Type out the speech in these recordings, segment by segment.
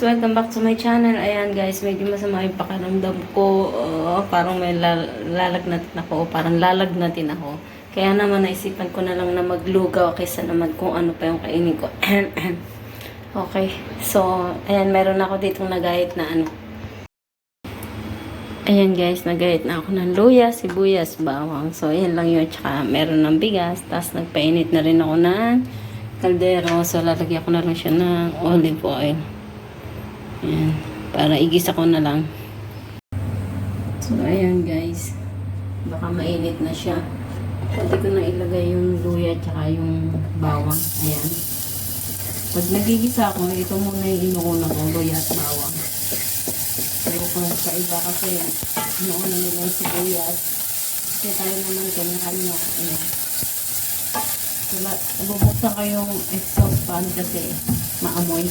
Welcome back to my channel. Ayan guys, medyo masama yung pakiramdam ko. Oo, parang may lal- lalagnatin ako. Parang lalagnatin ako. Kaya naman naisipan ko na lang na maglugaw kaysa naman kung ano pa yung kainin ko. okay. So, ayan, meron ako ditong nagahit na ano. Ayan guys, nagahit na ako ng luya, sibuyas, bawang. So, ayan lang yun. Tsaka meron ng bigas. Tapos nagpainit na rin ako ng kaldero. So, lalagyan ko na lang siya ng olive oil. Ayan. Para igisa ko na lang. So, ayan guys. Baka mainit na siya. Pwede ko na ilagay yung luya tsaka yung bawang. Ayan. Pag nagigisa ako, ito muna yung inuuna ko, luya at bawang. Pero kung sa iba kasi, inuuna nila yung sibuyas. Kasi tayo naman kanya-kanya. Ayan. So, la- bubuksan ko yung exhaust fan kasi maamoy.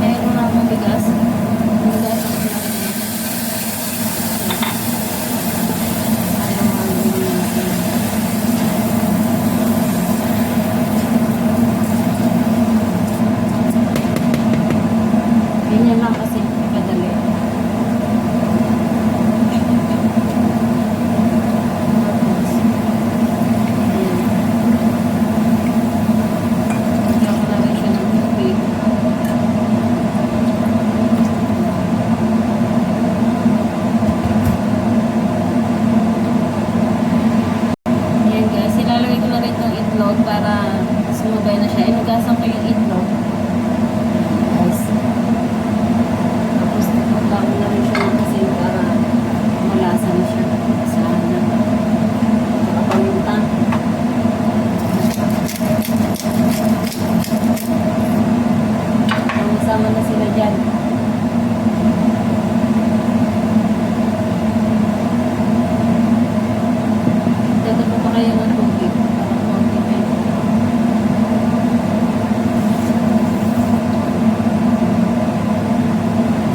Meron na akong bigas. Bigas ang pinakain. Ayaw nga naman. Ganyan lang kasi kadali. Tapos, ayan. Lagyan ko na rin siya ng tubig. Ayan guys, ilalagay ko na rin itong itlog para sumabay na siya. Inugasan ko yung itlog. Guys. Tapos nagpunta ko na rin siya ng asin para malasa na siya. Asahan na. Saka paminta. Sama na sila dyan. Dagat mo pa kayo ng tubig. Para konti pa yun.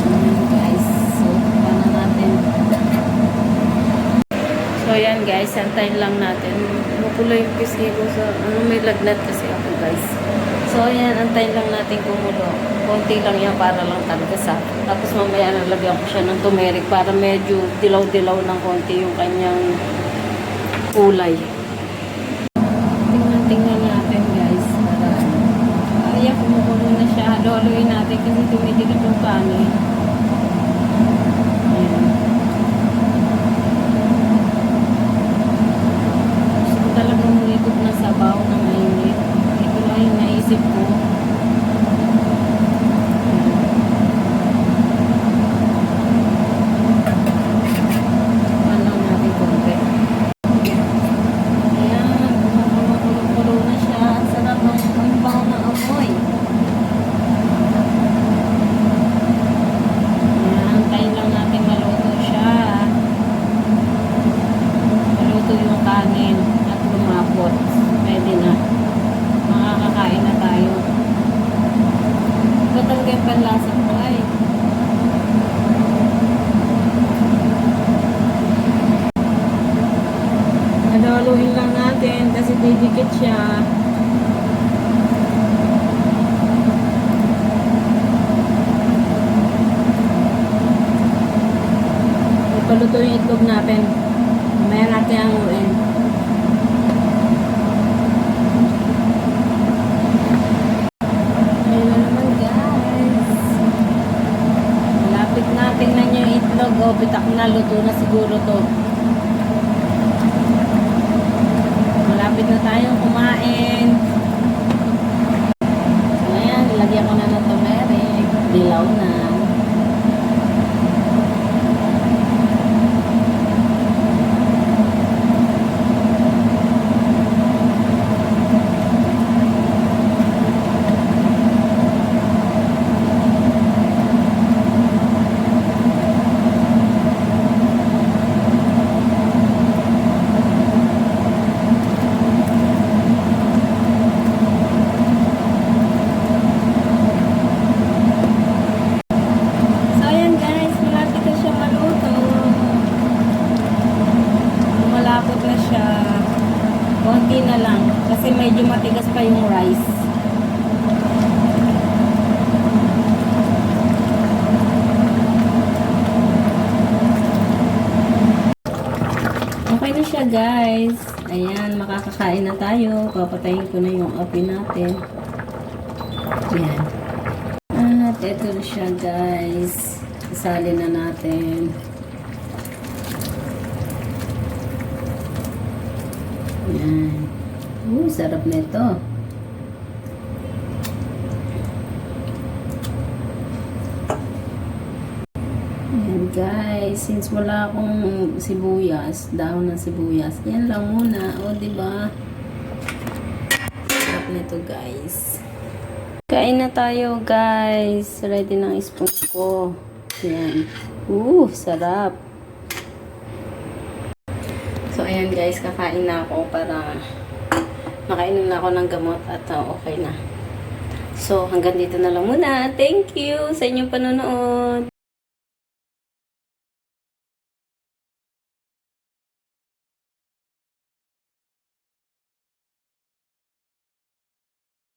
Ayan, guys. So, paano natin? So, ayan guys. Antayin lang natin. Mapula yung pisngi ko sa... Ano, may lagnat kasi ako guys. So, ayan. Antayin lang natin kumulo. Konti lang yan para lang talaga sa... Tapos mamaya nalagyan ko siya ng turmeric para medyo dilaw-dilaw ng konti yung kanyang kulay. Tingnan, tingnan natin guys. Para, ayan, kumukulo na siya. Halo-haloyin natin kasi tumidikit yung kanin. Ayan. Gusto ko talagang humigop ng sabaw na mainit. Ito lang yung naisip ko. Pan lang natin konti. Ayan, kumukulo na siya. Ang sarap ng ang bango ng amoy. Ayan, antayin lang natin maluto siya. Maluto yung kanin at lumapot. Pwede na. Makakakain na tayo. Ba't ang ganda lasa ko ay? Halo-haluin lang natin kasi didikit siya. Ipaluto yung itlog natin. Mamaya natin ang uin. Ayun na naman guys. Malapit na. Tingnan nyo yung itlog. O, bitak na. Luto na siguro to. Malapit na tayong kumain. So, ayan, lagyan ko na ng turmeric. Dilaw na. Kasi medyo matigas pa yung rice. Okay na siya guys. Ayan, makakakain na tayo. Papatayin ko na yung oven natin. Ayan. At ito na siya guys. Isali na natin. Ayan. Uh, sarap na ito. Ayan guys, since wala akong sibuyas, dahon ng sibuyas, yan lang muna. O, ba? Sarap nito guys. Kain na tayo guys. Ready na ang spoon ko. Yan. Uh, sarap. So, ayan guys, kakain na ako para makainom na ako ng gamot at uh, okay na. So, hanggang dito na lang muna. Thank you sa inyong panonood.